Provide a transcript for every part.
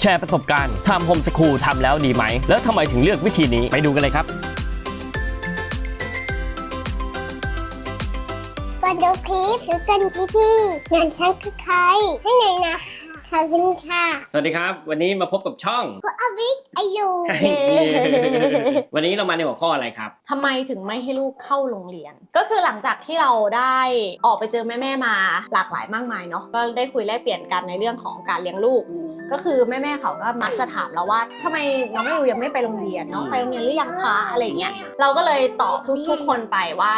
แชร์ประสบการณ์ทำโฮมสคูลทำแล้วดีไหม แล้วทำไมถึงเลือกวิธีนี้ไปดูกันเลยครับมาดูคลิปดูกันพี่พี่ๆงานฉันคือใครให้ไหนนะขอบคุณค่ะ สวัสดีครับ วันนี้มาพบกับช่องกู อวิกอายุวันนี้เรามาในหัวข้ออะไรครับ ทำไมถึงไม่ให้ลูกเข้าโรงเรียน ก็คือหลังจากที่เราได้ออกไปเจอแม่ๆมาหลากหลายมากมายเนาะก็ได้คุยแลกเปลี่ยนกันในเรื่องของการเลี้ยงลูก ก็คือแม่ๆเขาก็มักจะถามเราว่าทำไมน้องยูยังไม่ไปโรงเรียนน้องไปโรงเรียนหรือยังคะอะไรอย่างเงี้ยเราก็เลยตอบทุกๆคนไปว่า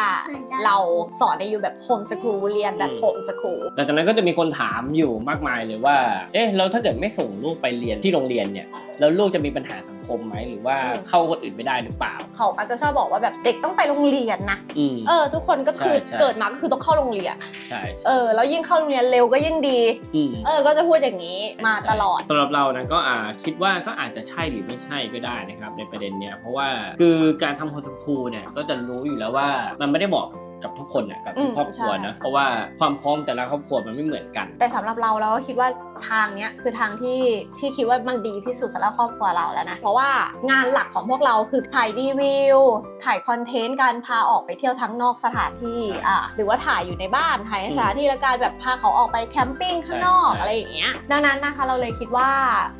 เราสอนในอยู่แบบโฮมสคูลเรียนแบบโฮมสคูลหลังจากนั้นก็จะมีคนถามอยู่มากมายเลยว่า เอ๊ะแล้วถ้าเกิดไม่ส่งลูกไปเรียนที่โรงเรียนเนี่ยแล้วลูกจะมีปัญหาสังคมไหมหรือว่าอืมเข้าคนอื่นไม่ได้หรือเปล่า เขาก็จะชอบบอกว่าแบบเด็กต้องไปโรงเรียนนะอืมเออ ทุกคนก็คือใช่ใช่เกิดมาก็คือต้องเข้าโรงเรียนใช่เออแล้วยิ่งเข้าโรงเรียนเร็วก็ยิ่งดีอืมเออ ก็จะพูดอย่างนี้มาตลอดสำหรับเรานะก็อ่าคิดว่าก็อาจจะใช่หรือไม่ใช่ก็ได้นะครับในประเด็นเนี้ยเพราะว่าคือการทำโฮมสคูลเนี่ยก็จะรู้อยู่แล้วว่ามันไม่ได้เหมาะกับ ทุกคนนะกับทุกอืมครอบครัวใช่นะเพราะว่าความพร้อมแต่ละครอบครัวมันไม่เหมือนกัน แต่สำหรับเราเราก็คิดว่าทางเนี้ยคือทางที่ที่คิดว่ามันดีที่สุดสำหรับครอบครัวเราแล้วนะเพราะว่างานหลักของพวกเราคือถ่ายรีวิวถ่ายคอนเทนต์การพาออกไปเที่ยวทั้งนอกสถานที่ใช่อะหรือว่าถ่ายอยู่ในบ้านถ่ายในอืมสถานที่และการแบบพาเขาออกไปแคมปิ้งข้างนอกใช่อะไรอย่างเงี้ยดังนั้นนะคะเราเลยคิดว่า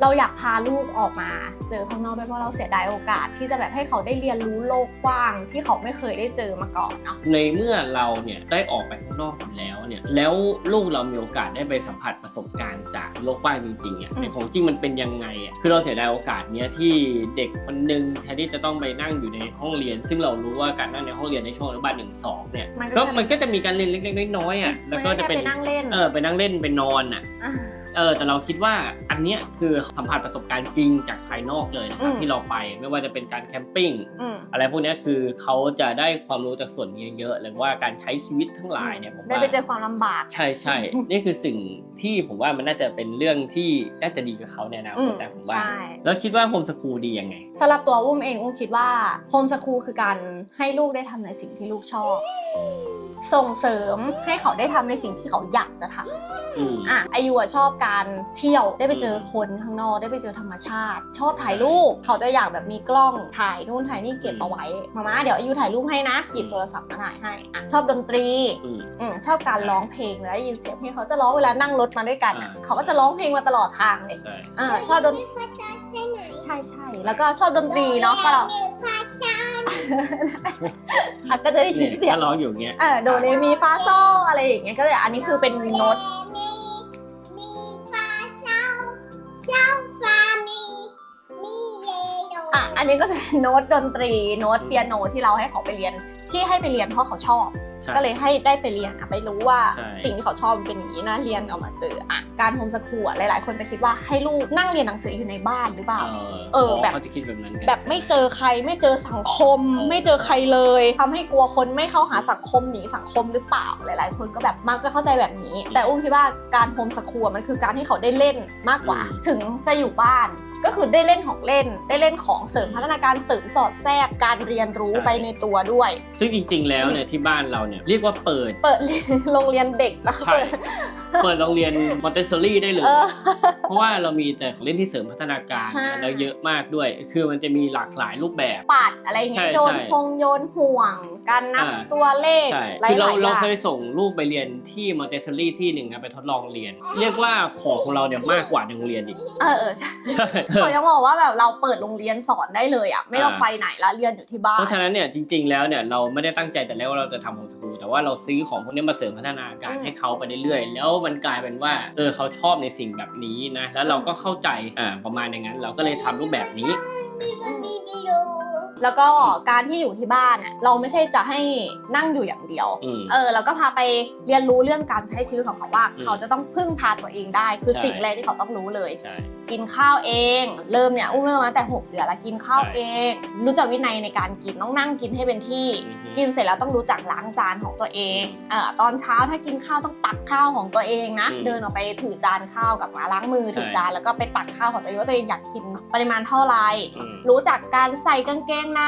เราอยากพาลูกออกมา เจอข้างนอกด้วยเพราะเราเสียดายโอกาสที่จะแบบให้เขาได้เรียนรู้โลกกว้าง ที่เขาไม่เคยได้เจอมาก่อนเนาะในเมื่อเราเนี่ยได้ออกไปข้างนอกอยู่แล้วเนี่ยแล้วลูกเรามีโอกาสได้ไปสัมผัสประสบการณ์จากโลกกว้างจริงๆอะอืมในของจริงมันเป็นยังไงอะคือเราเสียดายโอกาสเนี้ยที่เด็กคนหนึ่งแทนที่จะต้องไปนั่งอยู่ในห้องเรียน ซึ่งเรารู้ว่าการนั่งในห้องเรียนในช่วงอนุบาลหนึ่งสองเนี่ยมันก็ก็จะมันก็จะมีการเรียนเล็กๆน้อยๆอะแล้วก็จะเป็นไม่ได้แค่ไปนั่งเล่นเออไปนั่งเล่นไปนอนอะอะ เออแต่เราคิดว่าอันเนี้ยคือสัมผัสประสบการณ์จริงจากภายนอกเลยนะครับอืม ที่เราไปไม่ว่าจะเป็นการแคมปิ้งอืมอะไรพวกเนี้ยคือเขาจะได้ความรู้จากส่วนนี้เยอะหรือว่าการใช้ชีวิตทั้งหลายเนี่ยผมได้ว่าไปเจอความลำบาก ใช่ใช่ นี่คือสิ่งที่ผมว่ามันน่าจะเป็นเรื่องที่น่าจะดีกับเขาในอนาคตนะผมว่า ใช่ แล้วคิดว่าโฮมสคูลดียังไง สำหรับตัวอุ้มเองอุ้มคิดว่าโฮมสคูลคือการให้ลูกได้ทำในสิ่งที่ลูกชอบ ส่งเสริมให้เขาได้ทำในสิ่งที่เขาอยากจะทำอืมอะอายุอะชอบการเที่ยวได้ไปเจอคนข้างนอกได้ไปเจอธรรมชาติ ชอบถ่ายรูปเขาจะอยากแบบมีกล้องถ่ายนู่นถ่ายนี่เก็บเอาไว้มาม่าเดี๋ยวอายุถ่ายรูปให้นะหยิบโทรศัพท์มาถ่ายให้อะชอบดนตรีอืมอืมชอบการร้องเพลงเวลาได้ยินเสียงเพลงเขาจะร้องเวลานั่งรถมาด้วยกันอะอ่าเขาก็จะร้องเพลงมาตลอดทางเลยใช่อ่าชอบดนมีภาษาใช่ไหมใช่ใช่แล้วก็ชอบดนตรีเนาะก็เรามีภาษา อะก็จะได้ยิเนี่นยเสียงถ้าร้องอยู่อย่างเงี้ยเออโดเรมีฟาโซอะไรอย่างเงี้ยก็เลยอันนี้คือเป็นโน้ตมีมีฟาเศร้าเศร้าฟามีมีเยโดอะอันนี้ก็จะเป็นโน้ตดนตรีโน้ตเปียโนที่เราให้เขาไปเรียนที่ให้ไปเรียนเพราะเขาชอบใช่ ก็เลยให้ได้ไปเรียนอะไปรู้ว่าใช่สิ่งที่เขาชอบมันเป็นอย่างนี้นะเรียนออกมาเจออะการโฮมสคูลอะหลาย ๆ คนจะคิดว่าให้ลูกนั่งเรียนหนังสืออยู่ในบ้านหรือเปล่า เออเออแบบเขาจะคิดแบบนั้นกันแบบไม่เจอใครไม่เจอสังคม ไม่เจอใครเลยทำให้กลัวคนไม่เข้าหาสังคมหนีสังคมหรือเปล่าหลาย ๆ คนก็แบบมักจะเข้าใจแบบนี้ แต่อุ้มคิดว่าการโฮมสคูลมันคือการที่เขาได้เล่นมากกว่า ถึงจะอยู่บ้าน ก็คือได้เล่นของเล่น ได้เล่นของเสริมพัฒนาการเสริมสอดแทรกการเรียนรู้ไปในตัวด้วย ซึ่งจริง ๆ แล้วเนี่ยที่บ้านเราเนี่ยเรียกว่าเปิด เปิดเรียนโรงเรียนเด็กแล้วใช่ เปิด เปิดโรงเรียนมอนเตสซอรี่ได้เลย เออ เพราะว่าเรามีแต่ของเล่นที่เสริมพัฒนาการใช่ นะแล้วเยอะมากด้วย คือมันจะมีหลากหลายรูปแบบ ปัดอะไรอย่างเงี้ยใช่โยนใช่พงโยนห่วงการนับอ่า ตัวเลขใช่หลายคือเราๆอเราย่าง เคยส่งลูกไปเรียนที่มอนเตสซอรี่ที่หนึ่งนะไปทดลองเรียน เรียกว่าของของเราเนี่ยมากกว่าในโรงเรียนอีก เออเออใช่เขายังบอกว่าแบบเราเปิดโรงเรียนสอนได้เลยอะ ไม่ต้องอ่า ไปไหนละเรียนอยู่ที่บ้าเพน ราะฉะนั้นเนี่ยจริง ๆ แล้วเนี่ยเราไม่ได้ตั้งใจแต่แรกว่าเราจะทำโฮมสกูลแต่ว่าเราซื้อของพวกนี้มาเสริมพัฒนาการอืม ให้เขาไปเรื่อยๆแล้วมันกลายเป็นว่า เออเขาชอบในสิ่งแบบนี้นะ แล้วเราก็เข้าใจอ่าประมาณอย่างนั้น เราก็เลยทำรูปแบบนี้มีวิดีโอแล้วก็การที่อยู่ที่บ้านอะเราไม่ใช่จะให้นั่งอยู่อย่างเดียว อืม เออเราก็พาไปเรียนรู้เรื่องการใช้ชีวิตของเขาว่า อืมเขาจะต้องพึ่งพาตัวเองได้ คือใช่ สิ่งแรกที่เขาต้องรู้เลย ใช่กินข้าวเอง เริ่มเนี่ยอุ้มเริ่มมาตั้งแต่หกเดือนแล้วกินข้าวใช่เอง รู้จักวินัยในการกินต้องนั่งกินให้เป็นที่อือฮึกินเสร็จแล้วต้องรู้จักล้างจานของตัวเองเอ่อตอนเช้าถ้ากินข้าวต้องตักข้าวของตัวเองนะอืมเดินออกไปถือจานข้าวกลับมาล้างมือใช่ถือจานแล้วก็ไปตักข้าวของตัวเองว่าตัวเองอยากกินปริมาณเท่าไหร่อืมรู้จักการใส่กางเกงใน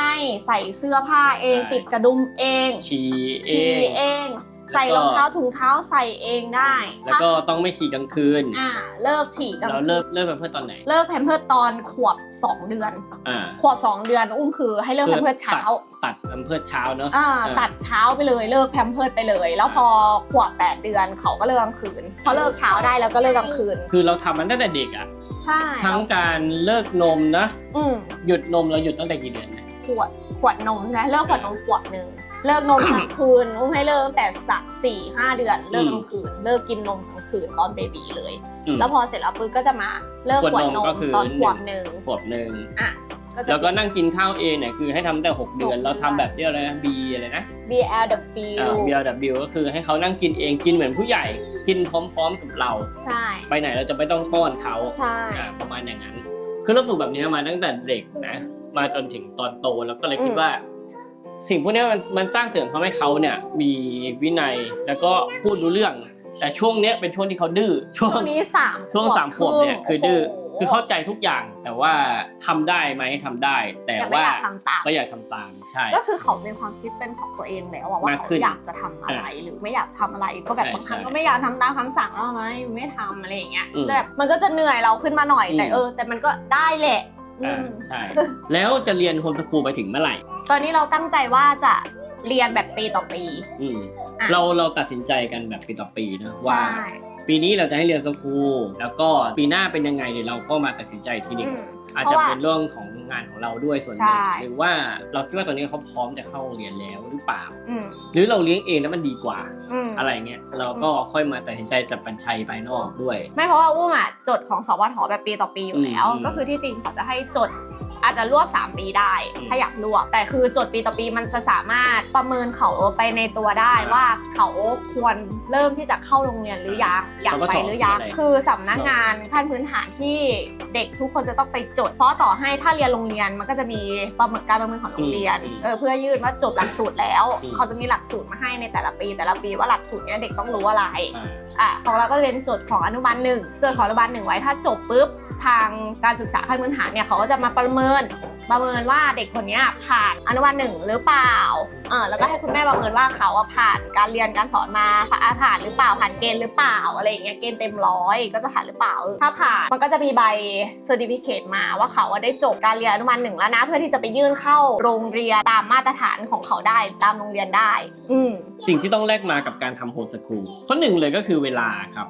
ใส่เสื้อผ้าเองใช่ติดกระดุมเองชีเอชีงเอง ใส่รองเท้าถุงเท้าใส่เองได้แล้วก็ต้องไม่ฉี่กลางคืน อ่า เลิกฉี่กลางเราคืน เลิกเลิกเป็นเพื่อตอนไหน เลิกแพมเพิร์สตอนขวบ 2 เดือน อ่า ขวบ 2 เดือนอุ้มคือให้เลิกแพมเพิร์สเช้าตัดเป็นเพื่อเช้าเนอะ อ่าอ่าตัดเช้าไปเลยเลิกแพมเพิร์สไปเลย แล้วพอขวบ 8 เดือนเขาก็เลิกกลางคืนพอเลิกเช้าได้แล้วก็เลิกกลางคืน คือเราทำมันตั้งแต่เด็กอะใช่ทั้งการเลิกนมนะ อืมหยุดนมเราหยุดตั้งแต่กี่เดือนนะขวดขวดนมใช่ไหมเลิกขวดนมขวดหนึ่ง เลิกนมกลางคืนอุ้มให้เลิกตั้งแต่สักสี่ห้าเดือนเลิกกลางคืน เลิกกินนมกลางคืนตอนเบบีเลยอืมแล้วพอเสร็จแล้วปุ๊บก็จะมาเลิกขวดนมขวดนมก็คือตอนขวบหนึ่งขวบหนึ่งอะก็จะแล้วก็นั่งกินข้าวเองเนี่ยคือให้ทำตั้งแต่หกเดือนหกเดือนเราทำแบบเรียกอะไรนะ B อะไรนะ BLW อ่า BLW ก็คือให้เขานั่งกินเองกินเหมือนผู้ใหญ่กินพร้อม ๆ กับเรา ใช่ ไปไหนเราจะไม่ต้องป้อนเขาใช่อ่าประมาณอย่างนั้น คือเราฝึกแบบนี้มาตั้งแต่เด็กนะ มาจนถึงตอนโตแล้วก็เลยคิดว่า สิ่งพวกนี้มันมันสร้างเสริมทำให้เขาเนี่ยมีวินัยแล้วก็พูดรู้เรื่อง แต่ช่วงเนี้ยเป็นช่วงที่เขาดื้อช่วช่งวงนี้สามช่วงสามขวบเนี่ยคือดื้อโโหคือเข้าใจทุกอย่างแต่ว่าทำได้ไหมทำได้ แต่ยังไม่ว่าอยากทำตาม ไม่อยากทำตามใช่ ก็คือเขามีความคิดเป็นของตัวเองแล้วอะว่ามากเขาขึ้นอยากจะทำอะไร หรือไม่อยากทำอะไรก็แบบใช่บางครั้งใช่ก็ไม่อยากทำตามคำสั่งแล้วไหมไม่ทำอะไรอย่างเงี้ยอืมแต่แบบมันก็จะเหนื่อยเราขึ้นมาหน่อยอืม แต่เออ แต่มันก็ได้แหละ อือ่ามใช่ แล้วจะเรียนโฮมสกูลไปถึงเมื่อไหร่ ตอนนี้เราตั้งใจว่าจะเรียนแบบปีต่อปี อืมอะ เราเราตัดสินใจกันแบบปีต่อปีเนอะว่า ใช่ปีนี้เราจะให้เรียนสกูลแล้วก็ปีหน้าเป็นยังไงเดี๋ยวเราก็มาตัดสินใจอีกทีหนึอืงม อาจเพจะราะว่าเป็นเรื่องของงานของเราด้วยส่วนหนึ่งใช่หรือว่าเราคิดว่าตอนนี้เขาพร้อมจะเข้าโรงเรียนแล้วหรือเปล่าอืมหรือเราเลี้ยงเองแล้วมันดีกว่าอืมอะไรเงี้ยเราก็ค่อยมาตัดสินใจจับปัญชัยภายนอกด้วย ไม่เพราะว่าอุ้มอะจดของสวทแบบปีต่อปีอยู่แล้วอืมก็คือที่จริงเขาจะให้จด อาจจะรวบ 3 ปีได้อืมถ้าอยากรวบ แต่คือจดปีต่อปีมันจะสามารถประเมินเขาไปในตัวได้อ่าว่าเขาควรเริ่มที่จะเข้าโรงเรียนหรือยังอยากสวทไปหรือยังคืออะไรคือสำนักงานขั้นพื้นฐานที่เด็กทุกคนจะต้องไปจด เพราะต่อให้ถ้าเรียนโรงเรียนมันก็จะมีประเมินการประเมินของโรงเรียนอืมเออเพื่อยื่นว่าจบหลักสูตรแล้วอืมเขาจะมีหลักสูตรมาให้ในแต่ละปี แต่ละปีว่าหลักสูตรเนี้ยเด็กต้องรู้อะไรอ่าอะของเราก็จะเป็นโจทย์ของอนุบาลหนึ่งโจทย์ของอนุบาลหนึ่งไว้ถ้าจบปุ๊บทางการศึกษาขั้นพื้นฐานเนี่ยเขาก็จะมาประเมินประเมินว่าเด็กคนนี้ผ่านอนุบาลหนึ่งหรือเปล่าเออแล้วก็ให้คุณแม่ประเมินว่าเขาอะผ่านการเรียนการสอนมาผ่านหรือเปล่าผ่านเกณฑ์หรือเปล่าอะไรอย่างเงี้ยเกณฑ์เต็มร้อยก็จะผ่านหรือเปล่าถ้าผ่านมันก็จะมีใบเซอร์ติฟิเคตมาว่าเขาได้จบการเรียนอนุบาลหนึ่งแล้วนะ เพื่อที่จะไปยื่นเข้าโรงเรียนตามมาตรฐานของเขาได้ตามโรงเรียนได้ อืสิ่งที่ต้องแลกมากับการทำโฮมสกูลข้อหนึ่งเลยก็คือเวลาครับ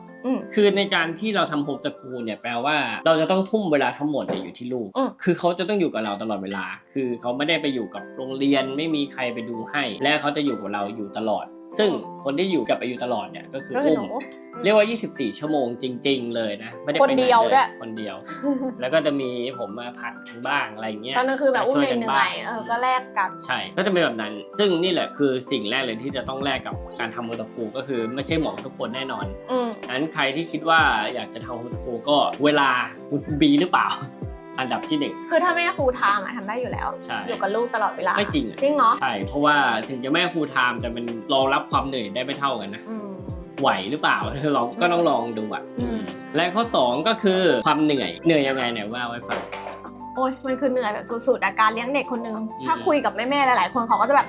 คือในการที่เราทำโฮมสกูลเนี่ยแปลว่าเราจะต้องทุ่มเวลาทั้งหมดเนี่ยอยู่ที่ลูก อืม คือเขาจะต้องอยู่กับเราตลอดเวลา คือเขาไม่ได้ไปอยู่กับโรงเรียนไม่มีใครไปดูให้ และเขาจะอยู่กับเราอยู่ตลอดซึ่งคนที่อยู่กับไปอยู่ตลอดเนี่ยก็คือก็คืออุ้หมนูเรียกว่า 24 ชั่วโมงจริง ๆ เลยนะ ไม่ได้คนไปไหนเดียวเลด้วยคนเดียว แล้วก็จะมีผมมาผัดบ้างอะไรเงี้ยตอนนั้นคือแบบอุ้มช่วยเหกันื่บ้าองยๆเออก็แลกกันใช่ก็จะเป็นแบบนั้น ซึ่งนี่แหละคือสิ่งแรกเลยที่จะต้องแลกกับการทำโฮมสกูลก็คือไม่ใช่เหมาะกับทุกคนแน่นอนอืมงั้นใครที่คิดว่าอยากจะทำโฮมสกูลก็เวลาคุณบีหรือเปล่า อันดับที่หนึ่ง คือถ้าแม่ฟูลไทม์อะทำได้อยู่แล้ว ใช่ อยู่กับลูกตลอดเวลา ไม่จริงอะจริงเหรอ ใช่เพราะว่าถึงจะแม่ฟูลไทม์แต่มันรองรับความเหนื่อยได้ไม่เท่ากันนะ อืม ไหวหรือเปล่า เราก็ต้องลองดูอะอืม และข้อ 2 ก็คือความเหนื่อยเหนื่อยยังไงเนี่ยว่าไว้ฟัง โอ้ยมันคือเหนื่อยแบบสุดๆอะการเลี้ยงเด็กคนนึงอืม ถ้าคุยกับแม่ๆหลาย ๆ คนเขาก็จะแบบ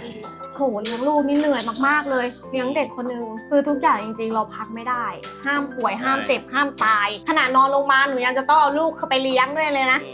โหเลี้ยงลูกนี่เหนื่อยมากๆเลย เลี้ยงเด็กคนนึงคือทุกอย่างจริง ๆ เราพักไม่ได้ ห้ามป่วยห้ามเจ็บห้ามตาย ขนาดนอนโรงพยาบาลหนูยังจะต้องเอาลูกเข้าไปเลี้ยงด้วยเลยนะ อืม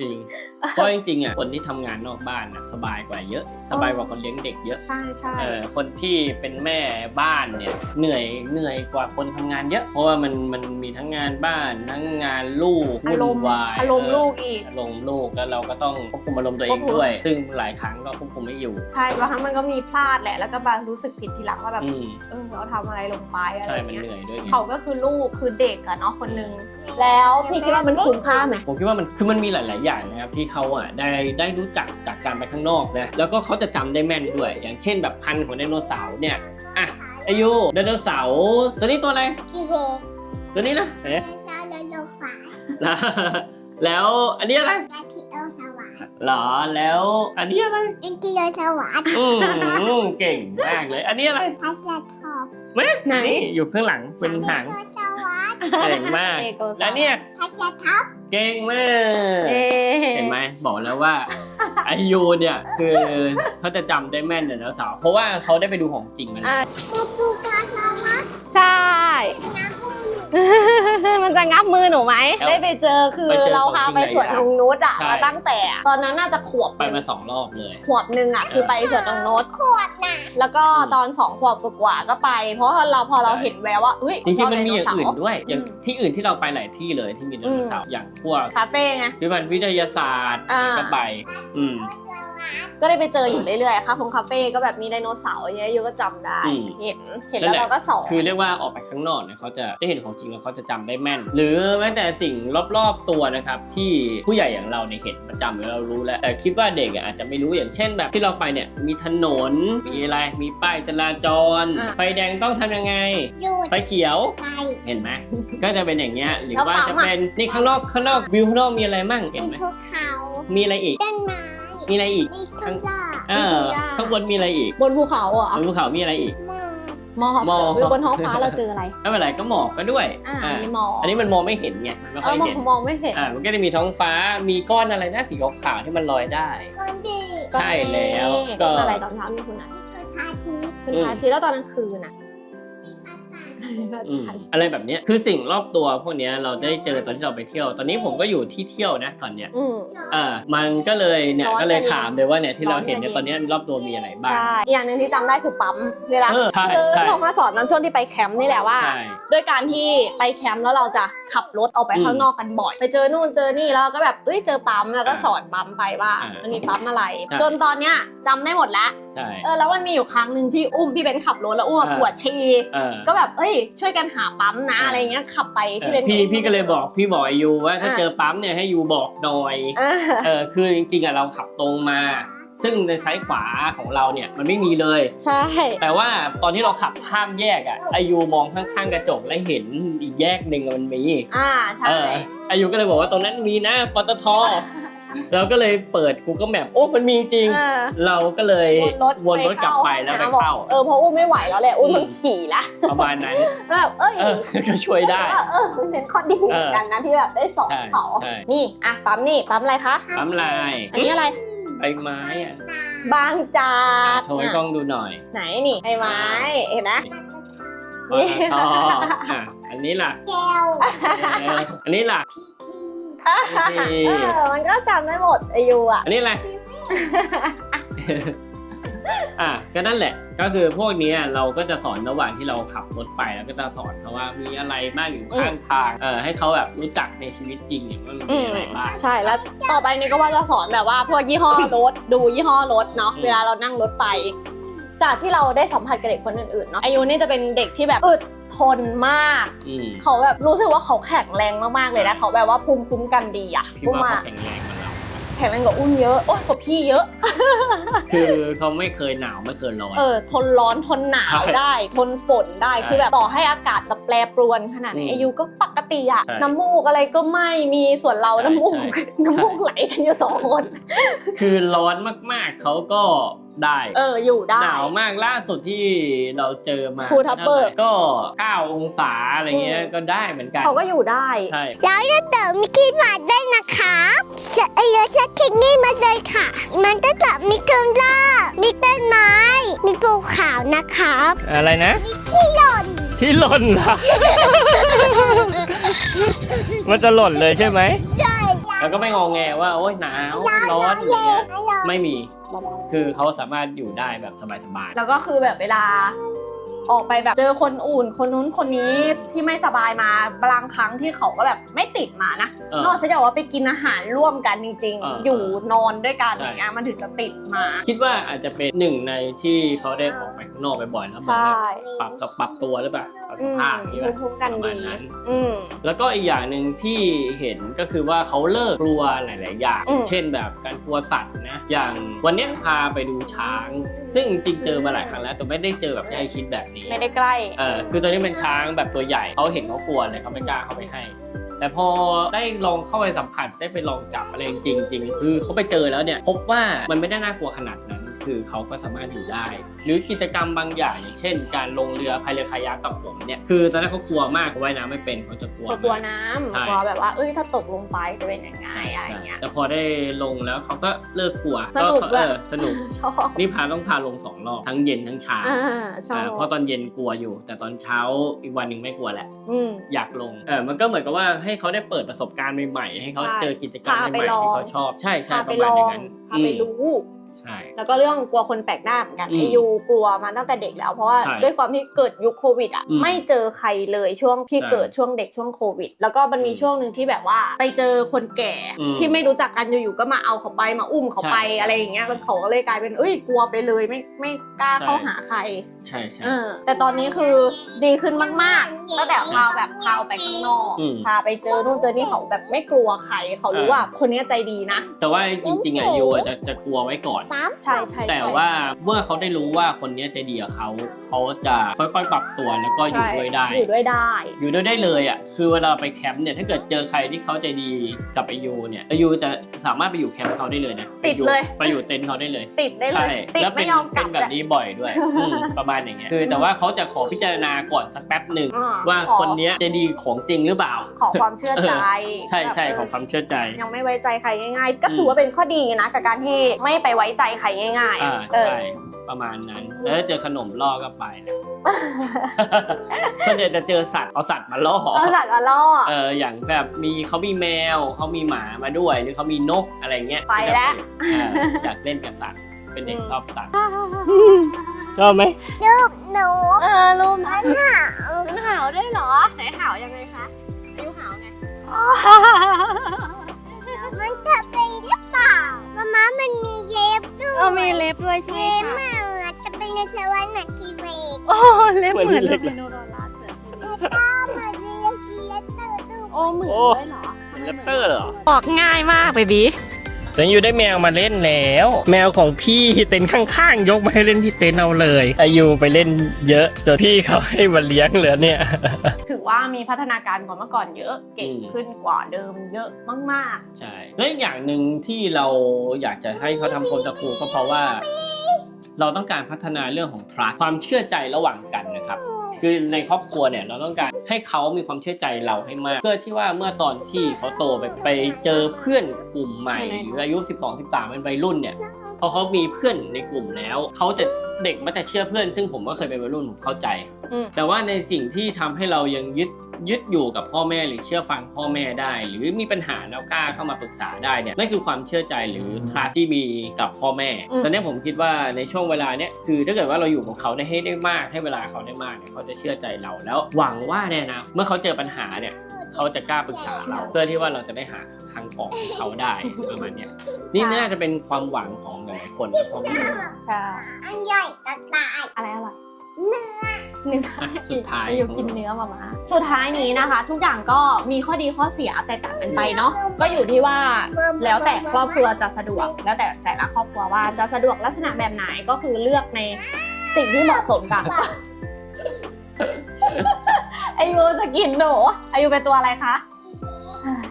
จริง เพราะจริงๆอะคนที่ทำงานนอกบ้านอะสบายกว่าเยอะ สบายกว่าคนเลี้ยงเด็กเยอะใช่ใช่เออคนที่เป็นแม่บ้านเนี่ยเหนื่อยเหนื่อยกว่าคนทำงานเยอะ เพราะว่ามันมันมีทั้งงานบ้านทั้งงานลูกอารมณ์วุ่นวายอารมณ์ลูกอีกอารมณ์ลูกแล้วเราก็ต้องควบคุมอารมณ์ตัวเอควงบคุมด้วย ซึ่งหลายครั้งก็ควบคุมไม่อยู่ใช่บางครั้งมันก็มีพลาดแหละแล้วก็มารู้สึกผิดทีหลังว่าแบบอืมเออเราทำอะไรลงไปอะไรใช่อย่างมันเงี้ยเหนื่อยด้วยไง เขาก็คือลูกคือเด็กอะเนาะคนนึงแล้วพี่คิดว่ามันคุ้มค่าไหมผมคิดว่ามันคือมันมีหลาย ๆ อย่างนะครับที่เขาอะได้ได้รู้จักจากการไปข้างนอกนะแล้วก็เขาจะจำได้แม่นด้วย อย่างเช่นแบบพันธุ์ของไดโนเสาร์เนี่ยอะอายุไดโนเสาร์ตัวนี้ตัวอะไรกิเลสตัวนี้นะเอ๊ะเช้าโลโลฟาแล้วแล้วอันนี้อะไรนาทีโอสวรรค์หรอแล้วอันนี้อะไรอินกิโลสวรรค์อืมเก่งมากเลย อันนี้อะไรทัชทอปเว้ยไหนนี่อยู่ข้างหลังเป็นหางโลสวรรค์ เก่งมาก เอโกซาแล้วเนี่ย ทัชท็อปเก่งมากเอ๊ะเห็นไหมบอกแล้วว่า ไอยูเนี่ย คือเขาจะจำได้แม่นเนี่ยนะสาว เพราะว่าเขาได้ไปดูของจริงมาแล้วอะปูปูการมามาใช่ น้ำปู มันจะงับมือหนูไหม ได้ไปเจอคือไปเจอเราพาของจริงไปสวนนงนุชอะใช่ มาตั้งแต่ตอนนั้นน่าจะขวบไปหนึ่งมาสองรอบเลย ขวบหนึ่งอะคือไปสวนนงนุชขวดน่ะแล้วก็อืมตอนสองขวบกว่าๆก็ไป เพราะเราพอเราใช่เห็นแววว่าเฮ้ยจริงๆมันมีอย่างชบไดโเสอื่นร์ด้วย อย่างอืมที่อื่นที่เราไปหลายที่เลยที่มีไดโนเสาร์อย่างพวกคาเฟ่ไงวิบันวิทยาศาสตร์อ่าก็ไปอืม ก็ได้ไปเจออยู่เรื่อยๆค่ะฟงคาเฟ่ก็แบบมีไดโนเสาร์อย่างเงี้ยยูก็จำได้ อืม เห็นเห็นแล้วนั่นแหละเราก็สอน คือเรียกว่าออกไปข้างนอกเนี่ยเขาจะได้เห็นของจริงแล้วเขาจะจำได้แม่น หรือแม้แต่สิ่งรอบๆตัวนะครับที่ผู้ใหญ่อย่างเราเนี่ยเห็นประจำแล้วเรารู้แล้วแต่คิดว่าเด็กอะอาจจะไม่รู้อย่างเช่นแบบที่เราไปเนี่ยมีถนนมีอะไรมีป้ายจราจร อะ ไฟแดงต้องทำยังไง หยุดไฟเขียว ไปเห็นไหม ก็จะเป็นอย่างเงี้ยหรือแล้วว่าปั๊จะมอะเป็นนี่ข้างนอกข้างนอกวิวข้างนอกมีอะไรมั่งเห็นเป็นไหม ภูเขามีอะไรอีก ต้นไม้ มีอะไรอีก มีทุ่งหญ้าเออข้างบนมีอะไรอีก บนภูเขาเหรอะบนภูเขามีอะไรอีกหมอกมอหมอกวิวบนท้องฟ้าเราเจออะไรไม่เป็นไรก็หมอกก็ด้วยอ่าอ่ามีหมอกอันนี้มันมองไม่เห็นไงมันไม่เอค่ออยมองเห็นมองไม่เห็นอ่ามันก็จะมีท้องฟ้ามีก้อนอะไรนะสีขาวๆที่มันลอยได้ก้อนดีใช่แล้วก็ก็อะไรตอนเช้ามีคุณไหนคือพระอาทิตย์คุณพระอาทิตย์แล้วตอนกลางคืนอะมีพระจันทร์ อืมอะไรแบบเนี้ยคือสิ่งรอบตัวพวกเนี้ยเราได้เจอตอนที่เราไปเที่ยว ตอนนี้ผมก็อยู่ที่เที่ยวนะตอนเนี้ยอืมอ่ามันก็เลยเนี่ยร้อนก็เลยกว่านี้ถามเลยว่าเนี่ยที่เราเห็นเนี่ยร้อนกว่านี้ตอนเนี้ยรอบตัวมีอะไรบ้าง ใช่อีกอย่างหนึ่งที่จำได้คือปั๊มเวลาเออใช่คือใช่ เรามาสอนตอนช่วงที่ไปแคมป์นี่แหละว่า ใช่ ด้วยการที่ไปแคมป์แล้วเราจะขับรถออกไปอืมข้างนอกกันบ่อย ไปเจอนู่นเจอนี่แล้วก็แบบเอ้ยเจอปั๊มแล้วก็อ่าสอนปั๊มไปว่าอ่ามัมันมีปั๊มอะไร ใช่ จนตอนเนี้ยจำได้หมดแล้ว ใช่ เออแล้วมันมีอยู่ครั้งหนึ่งที่อุ้มพี่เบนขับรถแล้วอุ้มอะอ่า ปวดฉี่เออก็แบบเอ้ย ช่วยกันหาปั๊มนะอ่าอะไรเงี้ยขับไปเอพี่อเบนพี่พี่ก็เลยบอกพี่บอกไอายูว่าถ้าอ่าเจอปั๊มเนี่ยให้ยูบอกหน่อย เออ เออคือจริงๆอะเราขับตรงมา ซึ่งในซ้ายขวาของเราเนี่ยมันไม่มีเลย ใช่ แต่ว่าตอนที่เราขับข้ามแยกอะอายุมองข้างๆกระจกแล้วเห็นอีกแยกหนึ่งอะมันมีอ่าใช่ เอออายุก็เลยบอกว่าตรงนั้นมีนะปตท เราก็เลยเปิด Google Map โอ้มันมีจริง เออ เราก็เลยวนรถวนรถกลับไปแล้วไปบอกเข้า เออเพราะอุ้มไม่ไหวแล้วแหละอุ้มอืมต้องฉี่ละประมาณนั้นแล้วแบบเอ้ยเออก็ช่วยได้ เออมันเป็นข้อดีเหมือนกันนะที่แบบได้สอนใช่เขาใช่นี่อะปั๊มนี่ปั๊มอะไรคะปั๊มลายอันนี้อะไรใบไม้อะบางจากโชว์ให้กล้องดูหน่อยไหนนี่ไอ้ไม้เห็นไหมปตทอะอันนี้ล่ะแก้วเอออันนี้ล่ะพีทีนี่ เออมันก็จำได้หมดอายุอะ อันนี้อะไร อะก็นั่นแหละ ก็คือพวกเนี้ยเราก็จะสอนระหว่างที่เราขับรถไปแล้วก็จะสอนเขาว่ามีอะไรบ้างอยู่ข้างทางเออให้เขาแบบรู้จักในชีวิตจริงเนี่ยว่ามันอืมีมอะไรบ้างใช่แล้วต่อไปนี่ก็ว่าจะสอนแบบว่าพวกยี่ห้อรถดูยี่ห้อรถเนาะอืมเวลาเรานั่งรถไปจากที่เราได้สัมผัสกับเด็กคนอื่นๆเนาะอายุนี่จะเป็นเด็กที่แบบอึด ทนมาก อืมเขาแบบรู้สึกว่าเขาแข็งแรงมากๆเลยนะเขาแบบว่าภูมิคุ้มกันดีอะพี่อุ้มว่าอะเขาแข็งแรงกว่าเราแข็งแรงกว่าอุ้มเยอะโอ้ยกว่าพี่เยอะ คือเขาไม่เคยหนาวไม่เคยร้อน เออทนร้อนทนหนาวใช่ได้ ทนฝนได้ใช่คือแบบต่อให้อากาศจะแปรปรวนขนาดไหนอืมอายุก็ปกติอะใช่น้ำมูกอะไรก็ไม่มีส่วนเราใช่น้ำมูกใช่ น้ำมูกไหลกันอยู่สองคน คือร้อนมากๆ เขาก็ ได้ เอออยู่ได้ หนาวมากล่าสุดที่เราเจอมาภูทับเบิก ก็ 9 องศาอะไรเงี้ยอืมก็ได้เหมือนกันเขาก็อยู่ได้ ใช่แล้วจะเติมมิกกี้มาได้นะคะเอเลือชัดคิกนี่มาเลยค่ะ มันก็จะมีเครื่องล่ามีต้นไม้ มีภูเขานะครับ อะไรนะที่หล่นที่หล่นเหรอ มันจะหล่นเลยใช่ไหมใช่ แล้วก็ไม่งองแงว่าโอ๊ยหนาวร้อนอะไรเย็เงี้ยนร้อนไม่มี คือเขาสามารถอยู่ได้แบบสบายแล้วก็คือแบบเวลา ออกไปแบบเจอคนอุ่น คนนู้นคนนี้ที่ไม่สบายมาบางครั้งที่เขาก็แบบไม่ติดมานะๆเออนอกจากว่าไปกินอาหารร่วมกันจริง เออๆอยู่นอนด้วยกันใช่ อย่างเงี้ยมันถึงจะติดมา คิดว่าอาจจะเป็นหนึ่งในที่เขาได้ออกไปข้างนอกบ่อยๆแล้วมันใช่ปรับปรับตัวหรือเปล่าปรับสอืมภาพอย่างนี้ภูป่ะมิคุ้มกันประมาดีณนั้น อืม แล้วก็อีกอย่างหนึ่งที่เห็นก็คือว่าเขาเลิกกลัวหลาย ๆ อย่าง อืม เช่นแบบการกลัวสัตว์นะ อย่างวันเนี้ยพาไปดูช้าง ซึ่งจริงเจอมาหลายครั้งแล้วแต่ไม่ได้เจอแบบใกล้ชิดแบบนี้ไม่ได้ใกล้เออคือตอนนี้เป็นช้างแบบตัวใหญ่เขาเห็นเขากลัวเลยเขาไม่กล้าเข้าไปให้ แต่พอได้ลองเข้าไปสัมผัสได้ไปลองจับอะไรจริงๆคือเขาไปเจอแล้วเนี่ยพบว่ามันไม่ได้น่ากลัวขนาดนั้น คคือเขาก็สามารถอยู่ได้ หรือกิจกรรมบางอย่างอย่างเช่น การลงเรือพายเรือคายักกับผมเนี่ยคือตอนแรกเขากลัวมากเขาว่ายน้ำไม่เป็นเขาจะกลัวกลัวมากน้ใช่ำกลัวแบบว่าเอ้ยถ้าตกลงไปจะเป็นยังไงอะไรอย่างเงี้ยแต่พอได้ลงแล้วเขาก็เลิกกลัวสนุกเอด้วยอสนุกชอบนี่พาต้องพาลงสองรอบทั้งเย็นทั้งเช้าอ่าชอบอ่าเพราะตอนเย็นกลัวอยู่ แต่ตอนเช้าอีกวันหนึ่งไม่กลัวแหละอืมอยากลงเออมันก็เหมือนกับว่าให้เขาได้เปิดประสบการณ์ใหม่ๆให้เขาใช่เจอกิจกรรมพาใหไปม่ลองๆที่เขาชอบ ใช่ใช่พาปไประมาลณออย่างนั้นพาไปอืมรู้ ใช่ แล้วก็เรื่องกลัวคนแปลกหน้าเหมือนกันอืมไอยูกลัวมาตั้งแต่เด็กแล้วเพราะว่าใช่ด้วยความที่เกิดยุคโควิดอะอืมไม่เจอใครเลยช่วงที่ใช่เกิดช่วงเด็กช่วงโควิด แล้วก็มันมีอืมช่วงหนึ่งที่แบบว่า ไปเจอคนแก่อืมที่ไม่รู้จักกันอยู่ๆก็มาเอาเขาไปมาอุ้มเขาไปใช่อะไรอย่างเงี้ยมันเขาก็เลยกลายเป็นเอ้ยกลัวไปเลยไม่ไม่กล้าใช่ เข้าหาใคร ใช่ใช่ เออแต่ตอนนี้คือดีขึ้นมากๆตั้งแต่พาแบบพาไปข้างนอก อืม พาไปเจอนู่นเจอนี่เขาแบบไม่กลัวใคร เขารู้อ่าว่าคนเนี้ยใจดีนะ แต่ว่าจริงๆอะยูอะจะจะกลัวไว้ก่อนปั๊มใช่ใช่แต่ใช่ว่าเมื่อเขาได้รู้ว่าคนเนี้ยใจดีกับเขาเขาจะค่อยๆ ปรับตัวแล้วก็อยู่ใช่ด้วยได้ อยู่ด้วยได้ อยู่ด้วยได้เลยอะคือเวลาไปแคมป์เนี่ยถ้าเกิดเจอใครที่เขาใจดีกับไอยูเนี่ยไอยูจะสามารถไปอยู่แคมป์เขาได้เลยนะติดเลยไปอยู่เต็นท์เขาได้เลย ติดได้เลใช่ยติดแล้วเป็ไม่นยอมกเป็ลันบแบบเลยนี้บ่อยด้วยอืมประมาณอย่างเงี้ยคือแต่ว่าเขาจะขอพิจารณาก่อนสักแป๊บหนึ่งอ่ว่าขอคนเนี้ยใจดีของจริงหรือเปล่า ขอความเชื่อใจใช่ใช่แบบของความเชื่อใจ ยังไม่ไว้ใจใครง่าย ๆ ก็อืมถือว่าเป็นข้อดีนะกับการที่ไม่ไปไว้ใจใครง่ายอ่าๆเออ ใช่ประมาณนั้น แล้วถ้าเจอขนมล่อก็ไปแหละ ส่วนใหญ่จะเจอสัตว์เอาสัตว์มาล่อเอาสัตว์มาล่อ เอออย่างแบบมีเขามีแมวเขามีหมามาด้วย หรือเขามีนกอะไรเงี้ยไปแล้ว เอออยากเล่นกับสัตว์ เป็นเด็กอืมชอบสัตว์ชอบไหมลูกหนูเออลูกมันหาวมันหาวได้เหรอ ไหนหาวยังไงคะอายุหาวไง มันจะเป็นหรือเปล่ามาม่ามันมีเย็บด้วยเออมีเล็บด้วยใช่ไหมเย็บคะมาอาจจะเป็นในสวรรค์นักทีเวกโอ้เล็บเหมือนเหมือนเล็ลูบกเลยโนโดรัสเลยป้ามาเรียกเลตเตอร์ดูโอ้เหมือนโอ้ด้วยเหรอเป็นแรปเตอร์เหรอ บอกง่ายมากเบบี้ แต่ยูได้แมวมาเล่นแล้ว แมวของพี่เต็นท์ข้างๆ ยกมาให้เล่นที่เต็นท์เอาเลย อายุไปเล่นเยอะจนพี่เขาให้มาเลี้ยงเหลือเนี่ย ถือว่ามีพัฒนาการกว่าเมื่อก่อนเยอะเก่งอืมขึ้นกว่าเดิมเยอะมากใช่และอีกอย่างหนึ่งที่เราอยากจะให้เขาทำโฮมสกูลก็เพราะว่า เราต้องการพัฒนาเรื่องของ trust ความเชื่อใจระหว่างกันนะครับ คือในครอบครัวเนี่ยเราต้องการให้เขามีความเชื่อใจเราให้มาก เพื่อที่ว่าเมื่อตอนที่เขาโตไปไปเจอเพื่อนกลุ่มใหม่หรืออายุ 12 13เป็นวัยรุ่นเนี่ยพอเขามีเพื่อนในกลุ่มแล้วเขาจะเด็กมันจะเชื่อเพื่อน ซึ่งผมก็เคยเป็นวัยรุ่นผมเข้าใจๆอืมแต่ว่าในสิ่งที่ทำให้เรายังยึด ยึดอยู่กับพ่อแม่หรือเชื่อฟังพ่อแม่ได้ หรือมีปัญหาแล้วกล้าเข้ามาปรึกษาได้เนี่ยนั่นคือความเชื่อใจหรือ trust ที่มีกับพ่อแม่อืมตอนนี้ผมคิดว่าในช่วงเวลาเนี้ยคือถ้าเกิดว่าเราอยู่กับเขาได้ให้ได้มากให้เวลาเขาได้มากเนี่ยเขาจะเชื่อใจเราแล้วหวังว่าเนี่ยนะเมื่อเขาเจอปัญหาเนี่ยเขาจะกล้าปรึกษาเรา เพื่อที่ว่าเราจะได้หาทางออกให้เขาได้ประมาณเนี้ยนี่น่าจะเป็นความหวังของหลายๆคนนะพ่อแม่ใช่อันใหญ่จะตายอะไรอร่อย เนื้อเนื้อสุดท้ายอยู่กินเนื้อมามาสุดท้ายนี้นะคะ ทุกอย่างก็มีข้อดีข้อเสียแตกต่างกันไปเนาะก็อยู่ที่ว่าแล้วแต่ครอบครัวจะสะดวก แล้วแต่แต่ละครอบครัวว่าจะสะดวกลักษณะแบบไหนก็คือเลือกในสิ่งที่เหมาะสมกันอายุจะกินหนูอายุเป็นตัวอะไรคะ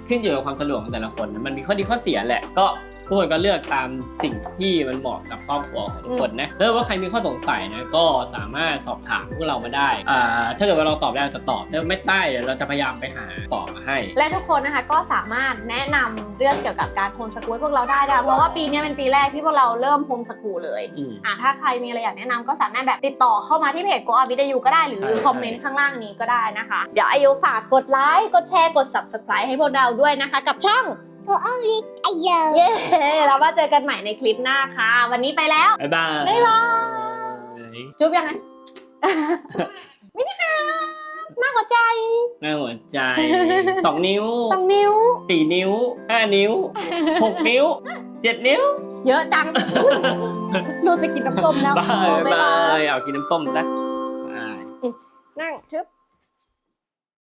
ขึ้นอยู่กับความสะดวกของแต่ละคนนะมันมีข้อดีข้อเสียแหละ ก็ ทุกคนก็เลือกตามสิ่งที่มันเหมาะกับครอบครัวของทุกคนนะแล้วว่าใครมีข้อสงสัยนะก็สามารถสอบถามพวกเรามาได้อ่าถ้าเกิดว่าเราตอบได้เราจะตอบถ้าไม่ได้เดี๋ยวเราจะพยายามไปหาตอบมาให้ และทุกคนนะคะก็สามารถแนะนำเรื่องเกี่ยวกับการโฮมสกูลให้พวกเราได้นะคะเพราะว่าปีนี้เป็นปีแรกที่พวกเราเริ่มโฮมสกูลเลย อืม อะถ้าใครมีอะไรอยากแนะนำก็สามารถแบบติดต่อเข้ามาที่เพจโกอาวิดยูก็ได้หรือใช่ คอมเมนต์ข้างล่างนี้ก็ได้นะคะ เดี๋ยวอายุฝากกดไลค์ กดแชร์ กด subscribe ให้พวกเราด้วยนะคะ กับช่องโอ้อลิกไอเยอะเย้แล้วมาเจอกันใหม่ในคลิปหน้าค่ะ วันนี้ไปแล้ว บ๊ายบายบ๊ายบาย จุ๊บยังไง ไม่ได้ค่ะหน้าหัวใจหน้าหัวใจสองนิ้วสองนิ้ว สี่นิ้วห้านิ้วหกนิ้วเจ็ดนิ้ว เยอะจัง เราจะกินน้ำส้มแล้วบายบ๊ายบาบายยเอากินน้ำส้มซะบายนั่งชึบ